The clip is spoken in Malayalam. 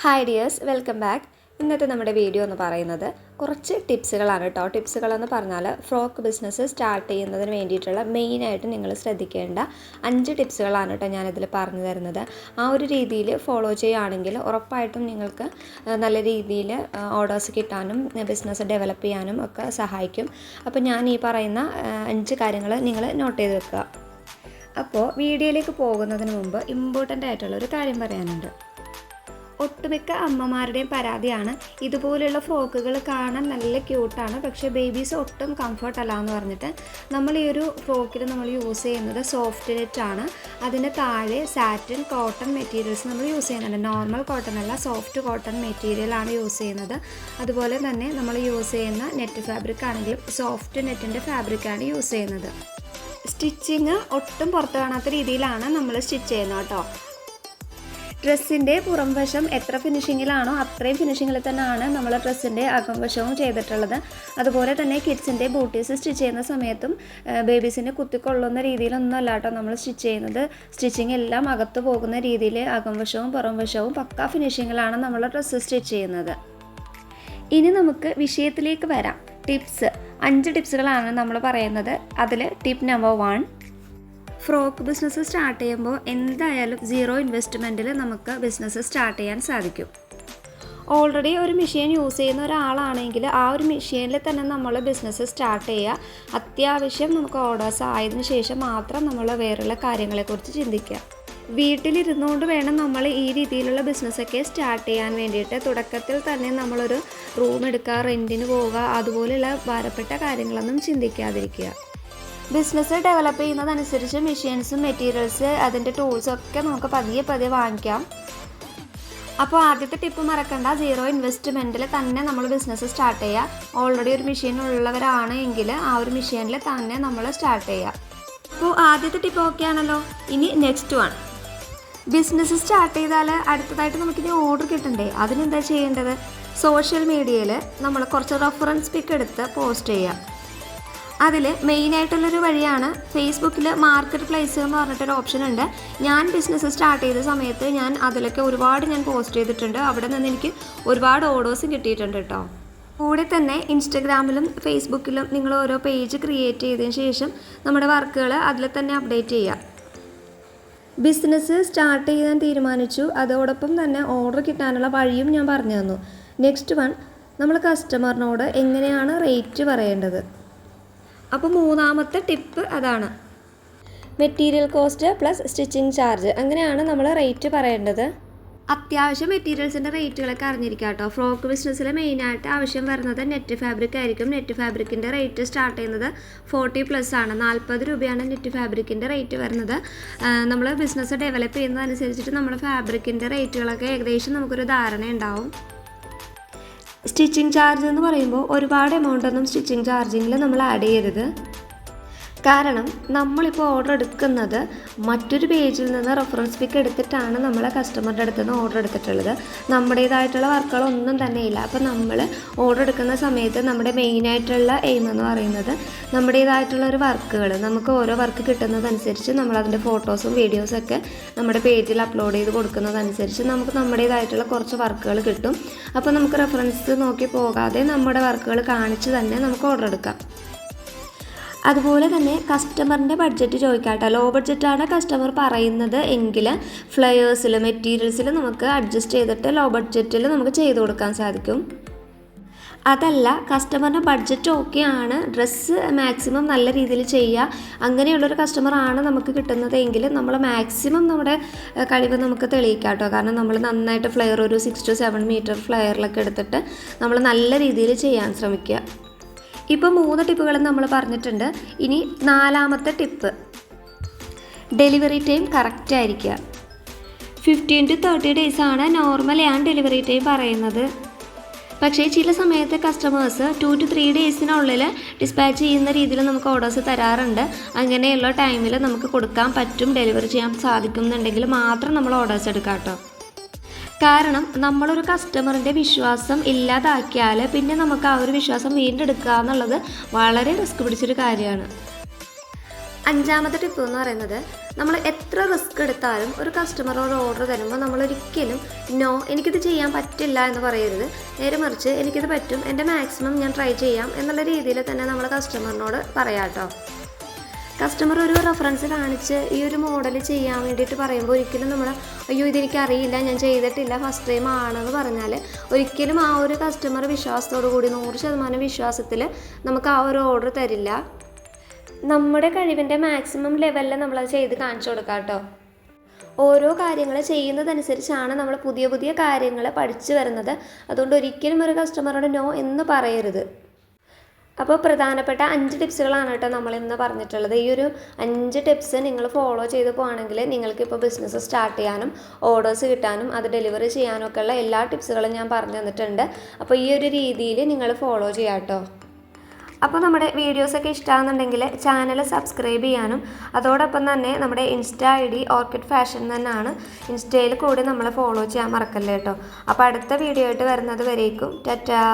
ഹായ് ഡിയേഴ്സ് വെൽക്കം ബാക്ക് ഇന്നത്തെ നമ്മുടെ വീഡിയോ എന്ന് പറയുന്നത് കുറച്ച് ടിപ്സുകളാണ് കേട്ടോ ടിപ്സുകളെന്ന് പറഞ്ഞാൽ ഫ്രോക്ക് ബിസിനസ് സ്റ്റാർട്ട് ചെയ്യുന്നതിന് വേണ്ടിയിട്ടുള്ള മെയിനായിട്ട് നിങ്ങൾ ശ്രദ്ധിക്കേണ്ട അഞ്ച് ടിപ്സുകളാണ് കേട്ടോ ഞാനിതിൽ പറഞ്ഞു തരുന്നത്. ആ ഒരു രീതിയിൽ ഫോളോ ചെയ്യുകയാണെങ്കിൽ ഉറപ്പായിട്ടും നിങ്ങൾക്ക് നല്ല രീതിയിൽ ഓർഡേഴ്സ് കിട്ടാനും ബിസിനസ് ഡെവലപ്പ് ചെയ്യാനും ഒക്കെ സഹായിക്കും. അപ്പോൾ ഞാൻ ഈ പറയുന്ന അഞ്ച് കാര്യങ്ങൾ നിങ്ങൾ നോട്ട് ചെയ്ത് വെക്കുക. അപ്പോൾ വീഡിയോയിലേക്ക് പോകുന്നതിന് മുമ്പ് ഇമ്പോർട്ടന്റ് ആയിട്ടുള്ള ഒരു കാര്യം പറയാനുണ്ട്. ഒട്ടുമിക്ക അമ്മമാരുടെയും പരാതിയാണ്. ഇതുപോലെയുള്ള ഫ്രോക്കുകൾ കാണാൻ നല്ല ക്യൂട്ടാണ്. പക്ഷേ ബേബീസ് ഒട്ടും കംഫർട്ട് അല്ല എന്ന് പറഞ്ഞിട്ട് നമ്മൾ ഈ ഒരു ഫ്രോക്കിൽ നമ്മൾ യൂസ് ചെയ്യുന്നത് സോഫ്റ്റ് നെറ്റ് ആണ്. അതിന് താഴെ സാറ്റിൻ കോട്ടൺ മെറ്റീരിയൽസ് നമ്മൾ യൂസ് ചെയ്യുന്നുണ്ട്. നോർമൽ കോട്ടൺ അല്ല സോഫ്റ്റ് കോട്ടൺ മെറ്റീരിയൽ ആണ് യൂസ് ചെയ്യുന്നത്. അതുപോലെ തന്നെ നമ്മൾ യൂസ് ചെയ്യുന്ന നെറ്റ് ഫാബ്രിക് ആണെങ്കിലും സോഫ്റ്റ് നെറ്റിന്റെ ഫാബ്രിക്കാണ് യൂസ് ചെയ്യുന്നത്. സ്റ്റിച്ചിങ് ഒട്ടും പുറത്ത് കാണാത്ത രീതിയിലാണ് നമ്മൾ സ്റ്റിച്ച് ചെയ്യുന്നത് കേട്ടോ. ഡ്രസ്സിന്റെ പുറം വശം എത്ര ഫിനിഷിങ്ങിലാണോ അത്രയും ഫിനിഷിങ്ങിൽ തന്നെയാണ് നമ്മൾ ഡ്രസ്സിന്റെ അകംവശവും ചെയ്തിട്ടുള്ളത്. അതുപോലെ തന്നെ കിഡ്സിന്റെ ബൂട്ടീസ് സ്റ്റിച്ച് ചെയ്യുന്ന സമയത്തും ബേബീസിന് കുത്തിക്കൊള്ളുന്ന രീതിയിലൊന്നും അല്ല കേട്ടോ നമ്മൾ സ്റ്റിച്ച് ചെയ്യുന്നത്. സ്റ്റിച്ചിങ് എല്ലാം അകത്ത് പോകുന്ന രീതിയിൽ അകംവശവും പുറം വശവും പക്ക ഫിനിഷിങ്ങിലാണ് നമ്മൾ ഡ്രസ്സ് സ്റ്റിച്ച് ചെയ്യുന്നത്. ഇനി നമുക്ക് വിഷയത്തിലേക്ക് വരാം. ടിപ്സ്. അഞ്ച് ടിപ്സുകളാണ് നമ്മൾ പറയുന്നത്. അതിൽ tip number one frock business start ചെയ്യുമ്പോൾ എന്തായാലും സീറോ ഇൻവെസ്റ്റ്മെന്റിൽ നമുക്ക് ബിസിനസ് സ്റ്റാർട്ട് ചെയ്യാൻ സാധിക്കും. ഓൾറെഡി ഒരു മെഷീൻ യൂസ് ചെയ്യുന്ന ഒരാളാണെങ്കിൽ ആ ഒരു മെഷീനിൽ തന്നെ നമ്മൾ ബിസിനസ് സ്റ്റാർട്ട് ചെയ്യുക. അത്യാവശ്യം നമുക്ക് ഓർഡേഴ്സ് ആയതിനു ശേഷം മാത്രം നമ്മൾ വേറെയുള്ള കാര്യങ്ങളെക്കുറിച്ച് ചിന്തിക്കുക. വീട്ടിലിരുന്നുകൊണ്ട് വേണം നമ്മൾ ഈ രീതിയിലുള്ള ബിസിനസ്സൊക്കെ സ്റ്റാർട്ട് ചെയ്യാൻ വേണ്ടിയിട്ട്. തുടക്കത്തിൽ തന്നെ നമ്മളൊരു റൂം എടുക്കുക റെന്റിന് പോവുക അതുപോലെയുള്ള ഭാരപ്പെട്ട കാര്യങ്ങളൊന്നും ചിന്തിക്കാതിരിക്കുക. ബിസിനസ് ഡെവലപ്പ് ചെയ്യുന്നതനുസരിച്ച് മെഷീൻസും മെറ്റീരിയൽസ് അതിന്റെ ടൂൾസും ഒക്കെ നമുക്ക് പതിയെ പതിയെ വാങ്ങിക്കാം. അപ്പോൾ ആദ്യത്തെ ടിപ്പ് മറക്കണ്ട. സീറോ ഇൻവെസ്റ്റ്മെന്റിൽ തന്നെ നമ്മൾ ബിസിനസ് സ്റ്റാർട്ട് ചെയ്യുക ഓൾറെഡി ഒരു മെഷീൻ ഉള്ളവരാണ് എങ്കിൽ ആ ഒരു മെഷീനിൽ തന്നെ നമ്മൾ സ്റ്റാർട്ട് ചെയ്യുക അപ്പോൾ ആദ്യത്തെ ടിപ്പ് ഓക്കെ ആണല്ലോ. ഇനി നെക്സ്റ്റ് വൺ ബിസിനസ് സ്റ്റാർട്ട് ചെയ്താൽ അടുത്തതായിട്ട് നമുക്കിനി ഓർഡർ കിട്ടണ്ടേ? അതിനെന്താ ചെയ്യേണ്ടത്? സോഷ്യൽ മീഡിയയിൽ നമ്മൾ കുറച്ച് റെഫറൻസ് പിക്ക് എടുത്ത് പോസ്റ്റ് ചെയ്യുക അതിൽ മെയിനായിട്ടുള്ളൊരു വഴിയാണ് ഫേസ്ബുക്കിൽ മാർക്കറ്റ് പ്ലേസ് എന്ന് പറഞ്ഞിട്ടൊരു ഓപ്ഷൻ ഉണ്ട്. ഞാൻ ബിസിനസ് സ്റ്റാർട്ട് ചെയ്ത സമയത്ത് ഞാൻ അതിലൊക്കെ ഒരുപാട് ഞാൻ പോസ്റ്റ് ചെയ്തിട്ടുണ്ട്. അവിടെ നിന്ന് എനിക്ക് ഒരുപാട് ഓർഡേഴ്സും കിട്ടിയിട്ടുണ്ട് കേട്ടോ കൂടെ തന്നെ ഇൻസ്റ്റഗ്രാമിലും ഫേസ്ബുക്കിലും നിങ്ങൾ ഓരോ പേജ് ക്രിയേറ്റ് ചെയ്തതിന് ശേഷം നമ്മുടെ വർക്കുകൾ അതിൽ തന്നെ അപ്ഡേറ്റ് ചെയ്യുക ബിസിനസ് സ്റ്റാർട്ട് ചെയ്യാൻ തീരുമാനിച്ചു. അതോടൊപ്പം തന്നെ ഓർഡർ കിട്ടാനുള്ള വഴിയും ഞാൻ പറഞ്ഞു തന്നു. നെക്സ്റ്റ് വൺ നമ്മൾ കസ്റ്റമറിനോട് എങ്ങനെയാണ് റേറ്റ് പറയേണ്ടത്? അപ്പോൾ മൂന്നാമത്തെ ടിപ്പ് അതാണ്. Material cost plus stitching charge അങ്ങനെയാണ് നമ്മൾ റേറ്റ് പറയേണ്ടത്. അത്യാവശ്യം മെറ്റീരിയൽസിന്റെ റേറ്റുകളൊക്കെ അറിഞ്ഞിരിക്കുക കേട്ടോ ഫ്രോക്ക് ബിസിനസ്സിൽ മെയിനായിട്ട് ആവശ്യം വരുന്നത് നെറ്റ് ഫാബ്രിക് ആയിരിക്കും. നെറ്റ് ഫാബ്രിക്കിന്റെ റേറ്റ് സ്റ്റാർട്ട് ചെയ്യുന്നത് ഫോർട്ടി പ്ലസ് ആണ്. നാൽപ്പത് രൂപയാണ് നെറ്റ് ഫാബ്രിക്കിന്റെ റേറ്റ് വരുന്നത്. നമ്മൾ ബിസിനസ് ഡെവലപ്പ് ചെയ്യുന്നതനുസരിച്ചിട്ട് നമ്മുടെ ഫാബ്രിക്കിന്റെ റേറ്റുകളൊക്കെ ഏകദേശം നമുക്കൊരു ധാരണ ഉണ്ടാവും സ്റ്റിച്ചിങ് ചാർജ് എന്ന് പറയുമ്പോൾ ഒരുപാട് എമൗണ്ട് ഒന്നും സ്റ്റിച്ചിങ് ചാർജിങ്ങിൽ നമ്മൾ ആഡ് ചെയ്യരുത്. കാരണം നമ്മളിപ്പോൾ ഓർഡർ എടുക്കുന്നത് മറ്റൊരു പേജിൽ നിന്ന് റെഫറൻസ് പിക്ക് എടുത്തിട്ടാണ് നമ്മളെ കസ്റ്റമറുടെ അടുത്ത് നിന്ന് ഓർഡർ എടുത്തിട്ടുള്ളത്. നമ്മുടേതായിട്ടുള്ള വർക്കുകളൊന്നും തന്നെ ഇല്ല. അപ്പോൾ നമ്മൾ ഓർഡർ എടുക്കുന്ന സമയത്ത് നമ്മുടെ മെയിനായിട്ടുള്ള എയിം എന്ന് പറയുന്നത് നമ്മുടേതായിട്ടുള്ള ഒരു വർക്കുകൾ നമുക്ക് ഓരോ വർക്ക് കിട്ടുന്നതനുസരിച്ച് നമ്മളതിന്റെ ഫോട്ടോസും വീഡിയോസും ഒക്കെ നമ്മുടെ പേജിൽ അപ്ലോഡ് ചെയ്ത് കൊടുക്കുന്നതനുസരിച്ച് നമുക്ക് നമ്മുടേതായിട്ടുള്ള കുറച്ച് വർക്കുകൾ കിട്ടും. അപ്പോൾ നമുക്ക് റെഫറൻസ് നോക്കി പോകാതെ നമ്മുടെ വർക്കുകൾ കാണിച്ച് തന്നെ നമുക്ക് ഓർഡർ എടുക്കാം. അതുപോലെ തന്നെ കസ്റ്റമറിന്റെ ബഡ്ജറ്റ് ചോദിക്കാട്ടോ. ലോ ബഡ്ജറ്റാണ് കസ്റ്റമർ പറയുന്നത് എങ്കിൽ ഫ്ലയേഴ്സിൽ മെറ്റീരിയൽസിൽ നമുക്ക് അഡ്ജസ്റ്റ് ചെയ്തിട്ട് ലോ ബഡ്ജറ്റിൽ നമുക്ക് ചെയ്തു കൊടുക്കാൻ സാധിക്കും. അതല്ല കസ്റ്റമറിന്റെ ബഡ്ജറ്റ് ഓക്കെ ആണ്. ഡ്രസ്സ് മാക്സിമം നല്ല രീതിയിൽ ചെയ്യുക. അങ്ങനെയുള്ളൊരു കസ്റ്റമറാണ് നമുക്ക് കിട്ടുന്നത് എങ്കിൽ നമ്മൾ മാക്സിമം നമ്മുടെ കഴിവ് നമുക്ക് തെളിയിക്കാം കേട്ടോ കാരണം നമ്മൾ നന്നായിട്ട് ഫ്ലെയർ ഒരു സിക്സ് ടു സെവൻ മീറ്റർ ഫ്ലെയറിലൊക്കെ എടുത്തിട്ട് നമ്മൾ നല്ല രീതിയിൽ ചെയ്യാൻ ശ്രമിക്കുക. ഇപ്പോൾ മൂന്ന് ടിപ്പുകൾ നമ്മൾ പറഞ്ഞിട്ടുണ്ട്. ഇനി നാലാമത്തെ ടിപ്പ്. ഡെലിവറി ടൈം കറക്റ്റ് ആയിരിക്കുക. ഫിഫ്റ്റീൻ ടു തേർട്ടി ഡേയ്സ് ആണ് നോർമലി ആണ് ഡെലിവറി ടൈം പറയുന്നത്. പക്ഷേ ചില സമയത്ത് കസ്റ്റമേഴ്സ് ടു ടു ത്രീ ഡേയ്സിനുള്ളിൽ ഡിസ്പാച്ച് ചെയ്യുന്ന രീതിയിൽ നമുക്ക് ഓർഡേഴ്സ് തരാറുണ്ട്. അങ്ങനെയുള്ള ടൈമിൽ നമുക്ക് കൊടുക്കാൻ പറ്റും ഡെലിവറി ചെയ്യാൻ സാധിക്കുന്നുണ്ടെങ്കിൽ മാത്രം നമ്മൾ ഓർഡേഴ്സ് എടുക്കാം കേട്ടോ. കാരണം നമ്മളൊരു കസ്റ്റമറിന്റെ വിശ്വാസം ഇല്ലാതാക്കിയാൽ പിന്നെ നമുക്ക് ആ ഒരു വിശ്വാസം വീണ്ടെടുക്കുക എന്നുള്ളത് വളരെ റിസ്ക് പിടിച്ചൊരു കാര്യമാണ്. അഞ്ചാമത്തെ ടിപ്പ് എന്ന് പറയുന്നത് നമ്മൾ എത്ര റിസ്ക് എടുത്താലും ഒരു കസ്റ്റമറോട് ഓർഡർ തരുമ്പോൾ നമ്മൾ ഒരിക്കലും നോ എനിക്കിത് ചെയ്യാൻ പറ്റില്ല എന്ന് പറയരുത്. നേരെ മറിച്ച് എനിക്കിത് പറ്റും എന്റെ മാക്സിമം ഞാൻ ട്രൈ ചെയ്യാം എന്നുള്ള രീതിയിൽ തന്നെ നമ്മൾ കസ്റ്റമറിനോട് പറയാം കേട്ടോ കസ്റ്റമർ ഒരു റെഫറൻസ് കാണിച്ച് ഈ ഒരു മോഡൽ ചെയ്യാൻ വേണ്ടിയിട്ട് പറയുമ്പോൾ ഒരിക്കലും നമ്മൾ അയ്യോ ഇതെനിക്ക് അറിയില്ല ഞാൻ ചെയ്തിട്ടില്ല ഫസ്റ്റ് ടൈം ആണെന്ന് പറഞ്ഞാൽ ഒരിക്കലും ആ ഒരു കസ്റ്റമർ വിശ്വാസത്തോടു കൂടി നൂറ് ശതമാനം വിശ്വാസത്തിൽ നമുക്ക് ആ ഒരു ഓർഡർ തരില്ല. നമ്മുടെ കഴിവിന്റെ മാക്സിമം ലെവലിൽ നമ്മളത് ചെയ്ത് കാണിച്ചു കൊടുക്കാം കേട്ടോ ഓരോ കാര്യങ്ങൾ ചെയ്യുന്നതനുസരിച്ചാണ് നമ്മൾ പുതിയ പുതിയ കാര്യങ്ങൾ പഠിച്ചു വരുന്നത്. അതുകൊണ്ട് ഒരിക്കലും ഒരു കസ്റ്റമറോട് നോ എന്ന് പറയരുത്. അപ്പോൾ പ്രധാനപ്പെട്ട അഞ്ച് ടിപ്സുകളാണ് കേട്ടോ നമ്മൾ ഇന്ന് പറഞ്ഞിട്ടുള്ളത്. ഈ ഒരു അഞ്ച് ടിപ്സ് നിങ്ങൾ ഫോളോ ചെയ്ത് പോകുകയാണെങ്കിൽ നിങ്ങൾക്ക് ഇപ്പോൾ ബിസിനസ് സ്റ്റാർട്ട് ചെയ്യാനും ഓർഡേഴ്സ് കിട്ടാനും അത് ഡെലിവറി ചെയ്യാനും ഉള്ള എല്ലാ ടിപ്സുകളും ഞാൻ പറഞ്ഞു തന്നിട്ടുണ്ട്. അപ്പോൾ ഈ ഒരു രീതിയിൽ നിങ്ങൾ ഫോളോ ചെയ്യാം കേട്ടോ. അപ്പോൾ നമ്മുടെ വീഡിയോസൊക്കെ ഇഷ്ടമാകുന്നുണ്ടെങ്കിൽ ചാനൽ സബ്സ്ക്രൈബ് ചെയ്യാനും അതോടൊപ്പം തന്നെ നമ്മുടെ Insta I D Orchid Fashion തന്നെയാണ് ഇൻസ്റ്റയിൽ കൂടി നമ്മളെ ഫോളോ ചെയ്യാൻ മറക്കല്ലേ കേട്ടോ. അപ്പോൾ അടുത്ത വീഡിയോ ആയിട്ട് വരുന്നത് വരേക്കും. ടാറ്റാ!